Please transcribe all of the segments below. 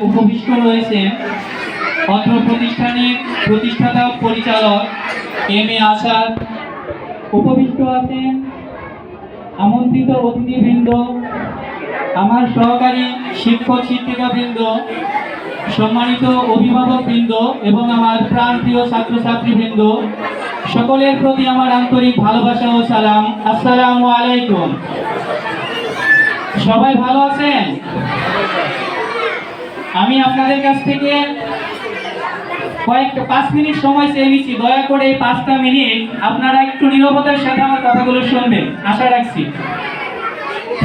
উপবিষ্ট রয়েছেন অত্র প্রতিষ্ঠানের প্রতিষ্ঠাতা পরিচালক এম এ আসাদ। উপবিষ্ট আছেন আমন্ত্রিত অতিথিবৃন্দ, আমার সহকারী শিক্ষক শিক্ষিকাবৃন্দ, সম্মানিত অভিভাবকবৃন্দ এবং আমার প্রাণপ্রিয় ছাত্রছাত্রীবৃন্দ, সকলের প্রতি আমার আন্তরিক ভালোবাসা ও সালাম। আসসালামু আলাইকুম। সবাই ভালো আছেন? আমি আপনাদের কাছ থেকে কয়েকটা পাঁচ মিনিট সময় চেয়ে নিচ্ছি। দয়া করে এই পাঁচটা মিনিট আপনারা একটু নিরবতার সাথে আমার কথাগুলো শুনবেন। আশা রাখছি।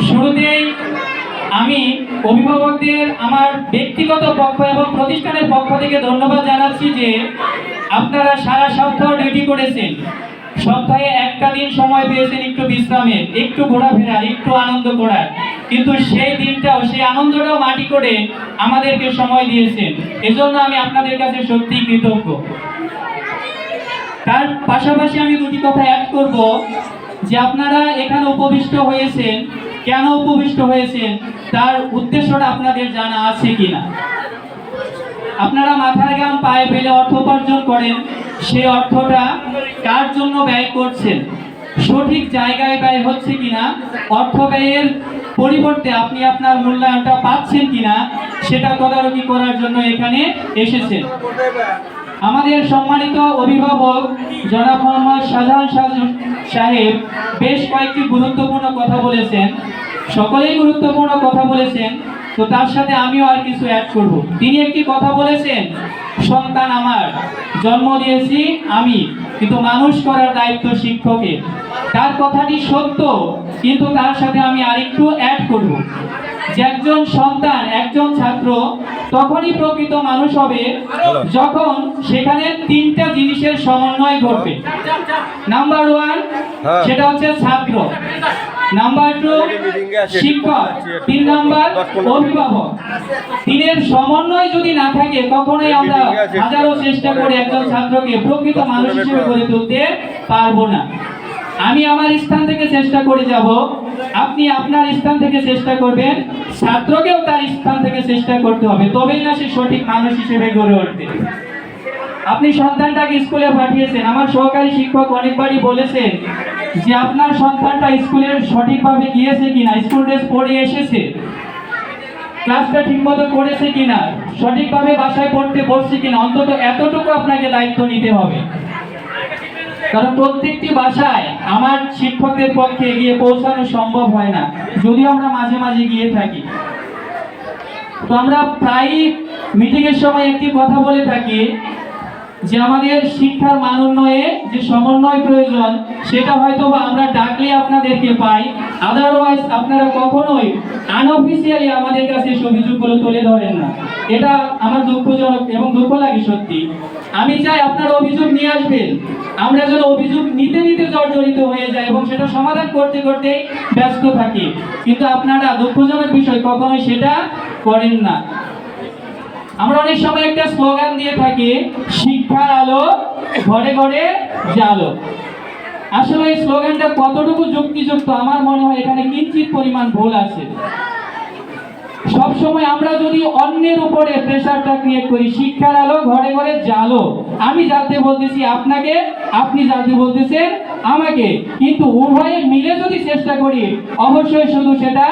শুরুতেই আমি অভিভাবকদের আমার ব্যক্তিগত পক্ষ এবং প্রতিষ্ঠানের পক্ষ থেকে ধন্যবাদ জানাচ্ছি যে আপনারা সারা সপ্তাহ ডিউটি করেছেন। সপ্তাহে একটা দিন সময় পেয়েছেন একটু বিশ্রামের, একটু ঘোরাফেরার, একটু আনন্দ করার। কিন্তু সেই দিনটাও, সেই আনন্দটাও মাটি করে আমাদেরকে সময় দিয়েছেন। এজন্য আমি আপনাদের কাছে সত্যি কৃতজ্ঞ। তার পাশাপাশি আমি দুটি কথা অ্যাড করব, যে আপনারা এখানে উপবিষ্ট হয়েছেন। কেন উপবিষ্ট হয়েছেন? তার উদ্দেশ্যটা আপনাদের জানা আছে কিনা? আপনারা মাথার গাম পায়ে ফেলে অর্থ উপার্জন করেন। সেই অর্থটা কার জন্য ব্যয় করছেন? সঠিক জায়গায় ব্যয় হচ্ছে কিনা? অর্থ ব্যয়ের পরিবর্তে আপনি আপনার মূল্যায়নটা পাচ্ছেন কিনা? সেটা তদারকি করার জন্য এখানে এসেছেন। আমাদের সম্মানিত অভিভাবক জনাব মোহাম্মদ শাহ- সাহেব বেশ কয়েকটি গুরুত্বপূর্ণ কথা বলেছেন। সকলেই গুরুত্বপূর্ণ কথা বলেছেন। তো তার সাথে আমিও আর কিছু অ্যাড করব। তিনি একটি কথা বলেছেন সন্তান আমার, জন্ম দিয়েছি আমি, কিন্তু মানুষ করার দায়িত্ব শিক্ষকের। তার কথাটি সত্য, কিন্তু তার সাথে আমি আরেকটু অ্যাড করব। যে একজন সন্তান, একজন ছাত্র তখনই প্রকৃত মানুষ হবে যখন সেখানে তিনটা জিনিসের সমন্বয় ঘটবে। নাম্বার ওয়ান হ্যাঁ। সেটা হচ্ছে ছাত্র। নাম্বার টু শিক্ষক। তিন নাম্বার অভিভাবক। তিনের সমন্বয় যদি না থাকে কখনোই আমরা হাজারো চেষ্টা করে একজন ছাত্রকে প্রকৃত মানুষ হিসেবে গড়ে তুলতে পারব না। আমি আমার স্থান থেকে চেষ্টা করে যাব। আপনি আপনার স্থান থেকে চেষ্টা করবেন, ছাত্রকেও তার স্থান থেকে চেষ্টা করতে হবে, তবেই না সে সঠিক মানুষ হিসেবে গড়ে উঠবে। আপনি সন্তানটাকে স্কুলে পাঠিয়েছেন, আমার সহকারী শিক্ষক অনেকবারই বলেছেন যে আপনার সন্তানটা স্কুলে সঠিকভাবে গিয়েছে কিনা, স্কুল ড্রেস পরে এসেছে, ক্লাসটা ঠিকমতো করেছে কিনা, সঠিকভাবে বাসায় পড়তে বসছে কিনা, অন্তত এতটুকু আপনাকে দায়িত্ব নিতে হবে। কারণ প্রত্যেকটি বাসায় আমার শিক্ষকদের পক্ষে গিয়ে পৌঁছানো সম্ভব হয় না। যদিও আমরা মাঝে মাঝে গিয়ে থাকি। তো আমরা প্রায়ই মিটিংয়ের সময় একটি কথা বলে থাকি যে আমাদের শিক্ষার মান উন্নয়ে যে সমন্বয় প্রয়োজন, সেটা হয়তো আমরা ডাকলে আপনাদেরকে পাই। আদারওয়াইজ আপনারা কখনোই আনঅফিসিয়ালি আমাদের কাছে সেই অভিযোগগুলো তুলে ধরেন না। এটা আমার দুঃখজনক এবং দুঃখ লাগে সত্যি। আমি চাই আপনারা অভিযোগ নিয়ে আসবেন। আমরা যেন অভিযোগ নিতে নিতে জর্জরিত হয়ে যায় এবং সেটা সমাধান করতে করতে ব্যস্ত থাকি। কিন্তু আপনারা দুঃখজনক বিষয় কখনোই সেটা করেন না। আমরা অনেক সময় একটা স্লোগান দিয়ে থাকি, শিক্ষার আলো, ঘরে ঘরে জালো। আসলে এই স্লোগানটা কতটুকু যুক্তিযুক্ত, আমার মনে হয় এখানে কিঞ্চিত পরিমাণ ভুল আছে। সব সময় আমরা যদি অন্যের উপরে প্রেসারটা ক্রিয়েট করি, শিক্ষার আলো, ঘরে ঘরে জালো। আমি জানতে বলতেছি আপনাকে, আপনি জানতে বলতেছেন আমাকে। কিন্তু উভয়ে মিলে যদি চেষ্টা করি, অবশ্যই শুধু সেটা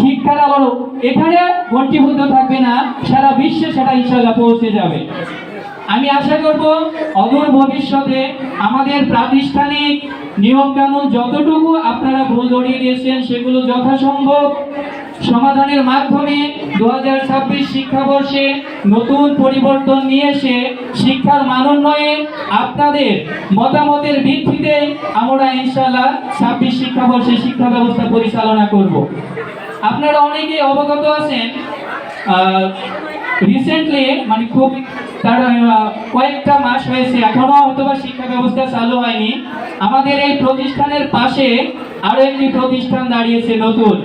শিক্ষার আলো এখানে ঘন্টিভূত থাকবে না, সারা বিশ্বে সেটা ইনশাল্লাহ পৌঁছে যাবে। আমি আশা করব, অদূর ভবিষ্যতে আমাদের প্রাতিষ্ঠানিক নিয়মকানুন যতটুকু আপনারা ভুল ধরিয়ে দিয়েছেন, সেগুলো যথাসম্ভব সমাধানের মাধ্যমে দু হাজার ছাব্বিশ শিক্ষাবর্ষে নতুন পরিবর্তন নিয়ে এসে শিক্ষার মানোন্নয়ে আপনাদের মতামতের ভিত্তিতে আমরা ইনশাল্লাহ ছাব্বিশ শিক্ষাবর্ষে শিক্ষা ব্যবস্থা পরিচালনা করব। আপনারা অনেকে অবগত আছেন রিসেন্টলি মানে খুব তার কয়েকটা মাস হয়েছে, এখনও হয়তো শিক্ষা ব্যবস্থা চালু হয়নি। আমাদের এই প্রতিষ্ঠানের পাশে একটি প্রতিষ্ঠান দাঁড়িয়েছে নতুন,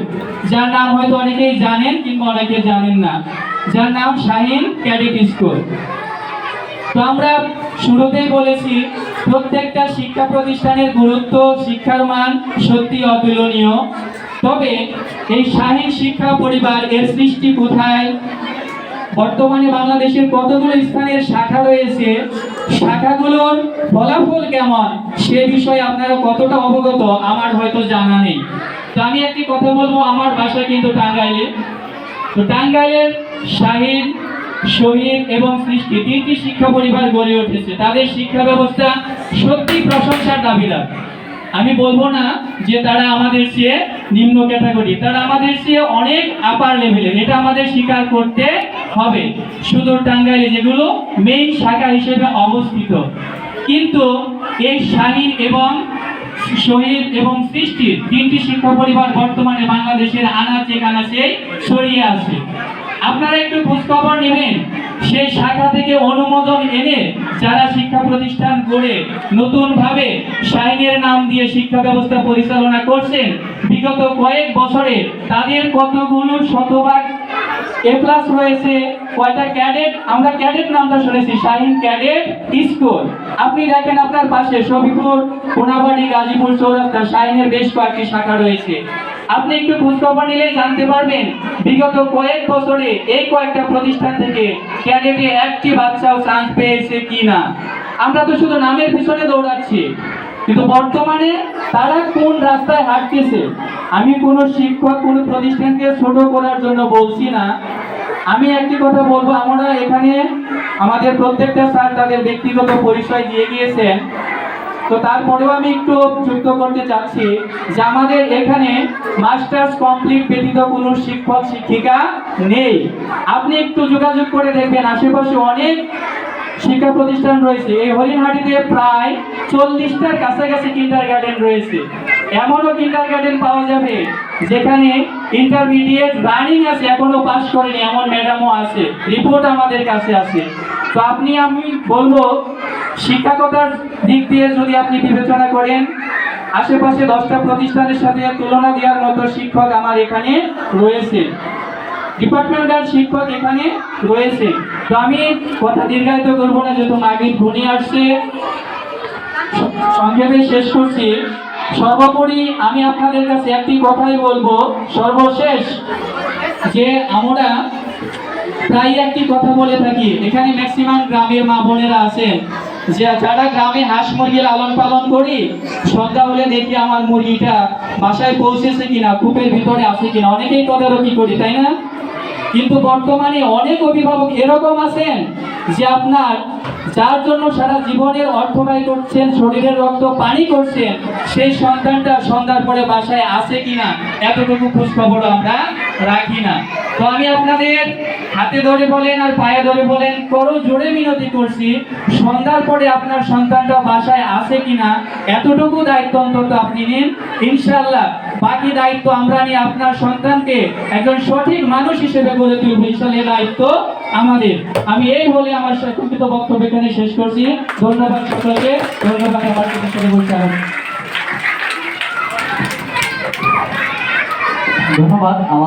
যার নাম হয়তো অনেকেই জানেন কিংবা অনেকে জানেন না। যার নাম শাহিন ক্যাডেট স্কুল। তো আমরা শুরুতেই বলেছি, প্রত্যেকটা শিক্ষা প্রতিষ্ঠানের গুরুত্ব, শিক্ষার মান সত্যি অতুলনীয়। তবে এই শাহীন শিক্ষা পরিবার এর সৃষ্টি কোথায় বর্তমানে বাংলাদেশের কতগুলো স্থানের শাখা রয়েছে? শাখাগুলোর ফলাফল কেমন? সে বিষয়ে আপনারা কতটা অবগত, আমার হয়তো জানা নেই। তো আমি একটি কথা বলব, আমার বাসা কিন্তু টাঙ্গাইলে তো টাঙ্গাইলের শাহিদ শহীদ এবং সৃষ্টি তিনটি শিক্ষা পরিবার গড়ে উঠেছে। তাদের শিক্ষা ব্যবস্থা সত্যি প্রশংসার দাবিদার। আমি বলব না যে তারা আমাদের চেয়ে নিম্ন ক্যাটাগরি তারা আমাদের চেয়ে অনেক আপার লেভেলের এটা আমাদের স্বীকার করতে হবে। শুধু টাঙ্গাইলে যেগুলো মেইন শাখা হিসেবে অবস্থিত। কিন্তু এই শাহিন এবং শহীদ এবং সৃষ্টির তিনটি শিক্ষা পরিবার বর্তমানে বাংলাদেশের আনাচে কানাচে ছড়িয়ে আছে। আপনারা একটু খোঁজখবর নেবেন। সেই শাখা থেকে অনুমোদন এনে যারা শিক্ষা প্রতিষ্ঠান গড়ে নতুনভাবে শাহিনের নাম দিয়ে শিক্ষা ব্যবস্থা পরিচালনা করছেন, বিগত কয়েক বছরে তাদের কতগুলো শতভাগ এ প্লাস রয়েছে, কয়টা ক্যাডেট? আমরা ক্যাডেট নামটা শুনেছি, শাহিন ক্যাডেট স্কুল। আপনি দেখেন আপনার পাশে শফিপুর কোনাবাড়ি, গাজীপুর, চৌরাস্তা, শাহিনের বেশ কয়েকটি শাখা রয়েছে। আপনি একটু খোঁজখবর নিলে জানতে পারবেন, বিগত কয়েক বছরে এই কয়েকটা প্রতিষ্ঠান থেকে ক্যাডেটে একটি বাচ্চাও চান্স পেয়েছে কি না আমরা তো শুধু নামের পিছনে দৌড়াচ্ছি, কিন্তু বর্তমানে তারা কোন রাস্তায় হাঁটতেছে, আমি কোনো শিক্ষক, কোনো প্রতিষ্ঠানকে ছোট করার জন্য বলছি না। আমি একটি কথা বলব, আমরা এখানে আমাদের প্রত্যেকটা স্যার তাদের ব্যক্তিগত পরিচয় দিয়ে গিয়েছেন। তো তারপরেও আমি একটু যুক্ত করতে চাচ্ছি যে আমাদের এখানে মাস্টার্স কমপ্লিট ব্যতীত কোনো শিক্ষক, শিক্ষিকা নেই। আপনি একটু যোগাযোগ করে দেখবেন, আশেপাশে অনেক শিক্ষা প্রতিষ্ঠান রয়েছে। এই হরিণহাটিতে প্রায় চল্লিশটার কাছাকাছি কিন্ডার গার্ডেন রয়েছে। এমনও কিন্ডার গার্ডেন পাওয়া যাবে যেখানে ইন্টারমিডিয়েট রানিং আছে, এখনও পাস করেনি, এমন ম্যাডামও আছে। রিপোর্ট আমাদের কাছে আছে। তো আপনি, আমি বলব শিক্ষকতার দিক দিয়ে যদি আপনি বিবেচনা করেন, আশেপাশে দশটা প্রতিষ্ঠানের সাথে তুলনা দেওয়ার মতো শিক্ষক আমার এখানে রয়েছে। ডিপার্টমেন্টাল শিক্ষক এখানে রয়েছে। তো আমি কথা দীর্ঘায়িত করব না, যেহেতু মাগির ঘুনি আসছে। সংক্ষেপে শেষ করছি। সর্বোপরি আমি আপনাদের কাছে একটি কথাই বলব, সর্বশেষ যে আমরা প্রায় একটি কথা বলে থাকি, এখানে ম্যাক্সিমাম গ্রামের মা বোনেরা আছেন। যে যারা গ্রামে হাঁস মুরগি লালন পালন করি, সন্ধ্যা হলে দেখি আমার মুরগিটা বাসায় পৌঁছেছে কিনা, কূপের ভিতরে আছে কিনা, অনেকেই তদারকি করি, তাই না? কিন্তু বর্তমানে অনেক অভিভাবক এরকম আছেন যে আপনার, যার জন্য সারা জীবনের অর্থ ব্যয় করছেন, শরীরের রক্ত, পানি করছেন, সেই সন্তানটা সন্ধ্যার পরে বাসায় আছে কিনা, এতটুকু খোঁজ আমরা রাখি না। তো আমি আপনাদের হাতে ধরে বলেন আর পায়ে ধরে বলেন, করো জোরে মিনতি করছি। সন্ধ্যার পরে আপনার সন্তানটা বাসায় আছে কিনা, এতটুকু দায়িত্ব অন্তত আপনি নিন। ইনশাল্লাহ বাকি দায়িত্ব আমরা নিয়ে আপনার সন্তানকে একজন সঠিক মানুষ হিসেবে গড়ে তুলব ইনশাল্লাহ দায়িত্ব আমাদের। আমি এই বলে আমার সংক্ষিপ্ত বক্তব্য এখানে শেষ করছি। ধন্যবাদ সকলকে, ধন্যবাদ আমার সাথে বলতে ধন্যবাদ